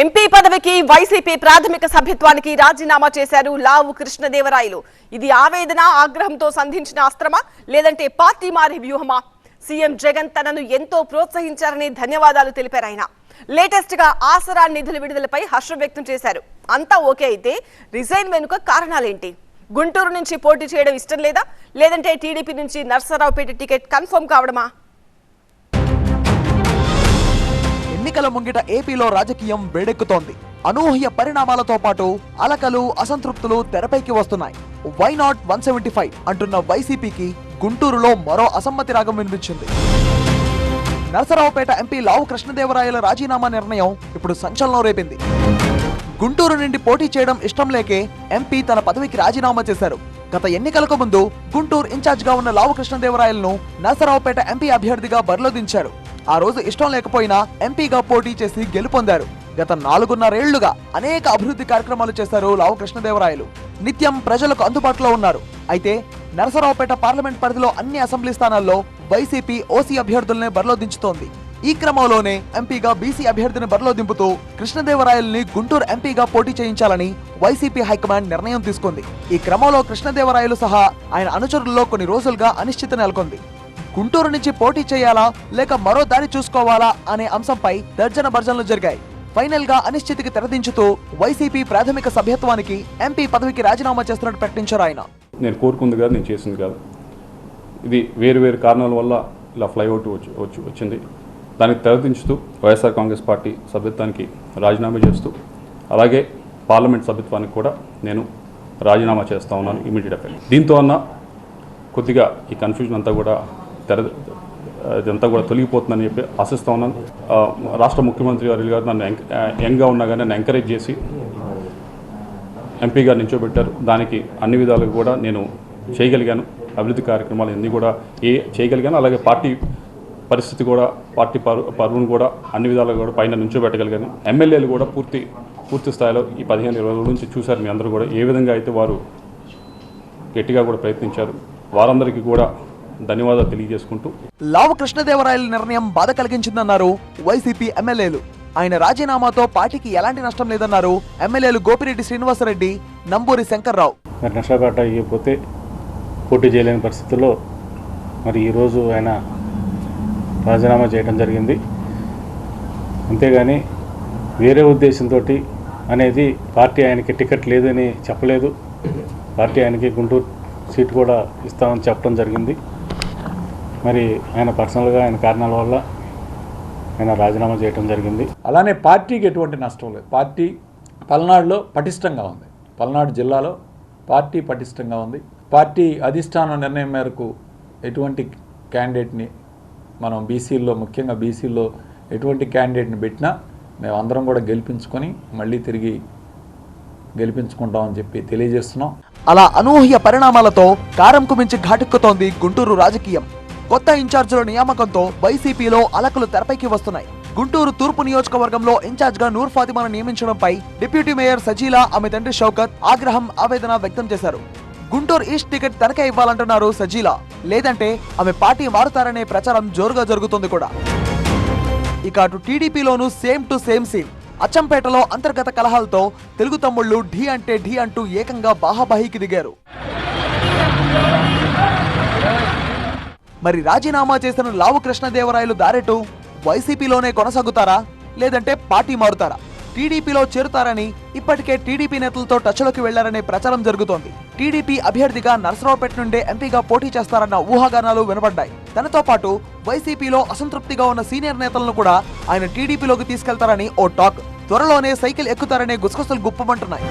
MP పదవికి YCP ప్రాథమిక సభ్యత్వానికి రాజీనామా చేశారు లావు కృష్ణదేవరాయలు. ఇది ఆవేదన ఆగ్రహంతో సంధించిన అస్త్రమా? లేదంటే పార్టీ మారే వ్యూహమా? సీఎం జగన్ తనను ఎంతో ప్రోత్సహించారని ధన్యవాదాలు తెలిపారు ఆయన. లేటెస్ట్గా ఆసరా నిధుల విడుదలపై హర్షం వ్యక్తం చేశారు. అంతా ఓకే అయితే రిజైన్ వెనుక కారణాలేంటి? గుంటూరు నుంచి పోటీ చేయడం ఇష్టం లేదా? లేదంటే టీడీపీ నుంచి నర్సరావుపేట టికెట్ కన్ఫర్మ్ కావడమా? ఎన్నికల ముంగిట ఏపీలో రాజకీయం వేడెక్కుతోంది. అనూహ్య పరిణామాలతో పాటు అలకలు అసంతృప్తులు తెరపైకి వస్తున్నాయి. Why not one seventy five అంటున్న వైసీపీకి గుంటూరులో మరో అసమ్మతి రాగం వినిపించింది. నరసరావుపేట ఎంపీ లావు కృష్ణదేవరాయల రాజీనామా నిర్ణయం ఇప్పుడు సంచలనం రేపింది. గుంటూరు నుండి పోటీ చేయడం ఇష్టం లేకే ఎంపీ తన పదవికి రాజీనామా చేశారు. గత ఎన్నికలకు ముందు గుంటూరు ఇన్ఛార్జ్గా ఉన్న లావు కృష్ణదేవరాయలను నరసరావుపేట ఎంపీ అభ్యర్థిగా బరిలో దించారు. ఆ రోజు ఇష్టం లేకపోయినా ఎంపీగా పోటీ చేసి గెలుపొందారు. గత నాలుగున్నరేళ్ళుగా అనేక అభివృద్ధి కార్యక్రమాలు చేశారు లావు కృష్ణదేవరాయలు. నిత్యం ప్రజలకు అందుబాటులో ఉన్నారు. అయితే నరసరావుపేట పార్లమెంట్ పరిధిలో అన్ని అసెంబ్లీ స్థానాల్లో వైసీపీ ఓసీ అభ్యర్థులనే బరిలో దించుతోంది ఈ క్రమంలోనే ఎంపీగా బీసీ అభ్యర్థిని బరిలో దింపుతూ కృష్ణదేవరాయల్ని గుంటూరు ఎంపీగా పోటీ చేయించాలని వైసీపీ హైకమాండ్ నిర్ణయం తీసుకుంది. ఈ క్రమంలో కృష్ణదేవరాయలు సహా ఆయన అనుచరుల్లో కొన్ని రోజులుగా అనిశ్చిత నెలకొంది. గుంటూరు నుంచి పోటీ చేయాలా లేక మరో దారి చూసుకోవాలా అనే అంశంపై దర్జన భర్జనలు జరిగాయి. ఫైనల్గా అనిశ్చితికి తెరదించుతూ వైసీపీ ప్రాథమిక సభ్యత్వానికి ఎంపీ పదవికి రాజీనామా చేస్తున్నట్టు ప్రకటించారు ఆయన. నేను కోరుకుంది కాదు నేను చేసింది కాదు. ఇది వేరు వేరు కారణాల వల్ల ఇలా ఫ్లైఓవర్ వచ్చి వచ్చి వచ్చింది. దానికి తెరదించుతూ వైఎస్ఆర్ కాంగ్రెస్ పార్టీ సభ్యత్వానికి రాజీనామా చేస్తూ అలాగే పార్లమెంట్ సభ్యత్వానికి కూడా నేను రాజీనామా చేస్తా ఉన్నాను ఇమీడియట్ ఎఫెక్ట్ దీంతో అన్న కొద్దిగా ఈ కన్ఫ్యూజన్ అంతా కూడా తెర ఇదంతా కూడా తొలగిపోతుందని చెప్పి ఆశిస్తా ఉన్నాను. రాష్ట్ర ముఖ్యమంత్రి గారు గారు నన్ను యంగ్గా ఉన్నా కానీ నన్ను ఎంకరేజ్ చేసి ఎంపీగా నిల్చోబెట్టారు. దానికి అన్ని విధాలుగా కూడా నేను చేయగలిగాను. అభివృద్ధి కార్యక్రమాలు అన్నీ కూడా ఏ చేయగలిగాను. అలాగే పార్టీ పరిస్థితి కూడా పార్టీ పరువును కూడా అన్ని విధాలుగా కూడా పైన నుంచోబెట్టగలిగాను ఎమ్మెల్యేలు కూడా పూర్తి పూర్తి స్థాయిలో ఈ పదిహేను ఇరవై రోజుల నుంచి చూశారు మీ అందరూ కూడా. ఏ విధంగా అయితే వారు గట్టిగా కూడా ప్రయత్నించారు. వారందరికీ కూడా ధన్యవాదాలు తెలియజేసుకుంటూ. లావు కృష్ణదేవరాయల నిర్ణయం బాధ కలిగించిందన్నారు వైసీపీ ఎమ్మెల్యేలు. ఆయన రాజీనామాతో పార్టీకి ఎలాంటి నష్టం లేదన్నారు ఎమ్మెల్యేలు గోపిరెడ్డి శ్రీనివాసరెడ్డి నంబూరి శంకర్రావు. మరి నష్టపేట ఇవ్వకపోతే పోటీ చేయలేని పరిస్థితుల్లో మరి ఈరోజు ఆయన రాజీనామా చేయడం జరిగింది. అంతేగాని వేరే ఉద్దేశంతో అనేది పార్టీ ఆయనకి టికెట్ లేదని చెప్పలేదు. పార్టీ ఆయనకి గుంటూరు సీట్ కూడా ఇస్తామని చెప్పడం జరిగింది. మరి ఆయన పర్సనల్గా ఆయన కారణాల వల్ల ఆయన రాజీనామా చేయడం జరిగింది. అలానే పార్టీకి ఎటువంటి నష్టం లేదు. పార్టీ పల్నాడులో పటిష్టంగా ఉంది. పల్నాడు జిల్లాలో పార్టీ పటిష్టంగా ఉంది. పార్టీ అధిష్టానం నిర్ణయం మేరకు ఎటువంటి క్యాండిడేట్ని మనం బీసీల్లో ముఖ్యంగా బీసీల్లో ఎటువంటి క్యాండిడేట్ని పెట్టినా మేము అందరం కూడా గెలిపించుకొని మళ్ళీ తిరిగి గెలిపించుకుంటామని చెప్పి తెలియజేస్తున్నాం. అలా అనూహ్య పరిణామాలతో కారంకు మించి ఘాటెక్కుతోంది గుంటూరు రాజకీయం. కొత్త ఇన్ఛార్జీల నియామకంతో వైసీపీలో అలకలు తెరపైకి వస్తున్నాయి. గుంటూరు తూర్పు నియోజకవర్గంలో ఇన్ఛార్జ్గా నూర్ ఫాతిమాను నియమించడంపై డిప్యూటీ మేయర్ సజీలా ఆమె తండ్రి షౌకత్ ఆగ్రహం ఆవేదన వ్యక్తం చేశారు. గుంటూరు ఈస్ట్ టికెట్ తనకే ఇవ్వాలంటున్నారు సజీలా. లేదంటే ఆమె పార్టీ మారుతారనే ప్రచారం జోరుగా జరుగుతుంది కూడా. ఇక అటు టీడీపీలోనూ సేమ్ టు సేమ్ సీన్. అచ్చంపేటలో అంతర్గత కలహాలతో తెలుగు తమ్ముళ్ళు ఢీ అంటే ఢీ అంటూ ఏకంగా బాహాబాహీకి దిగారు. మరి రాజీనామా చేసిన లావు కృష్ణదేవరాయలు దారెటు వైసీపీలోనే కొనసాగుతారా? లేదంటే పార్టీ మారుతారా? టీడీపీలో చేరుతారని ఇప్పటికే టీడీపీ నేతలతో టచ్లోకి వెళ్ళారనే ప్రచారం జరుగుతోంది. టీడీపీ అభ్యర్థిగా నరసరావుపేట నుండే ఎంపీగా పోటీ చేస్తారన్న ఊహాగానాలు వినబడ్డాయి. తనతో పాటు వైసీపీలో అసంతృప్తిగా ఉన్న సీనియర్ నేతలను కూడా ఆయన టీడీపీలోకి తీసుకెళ్తారని ఓ టాక్. త్వరలోనే సైకిల్ ఎక్కుతారనే గుసగుసలు గుప్పమంటున్నాయి.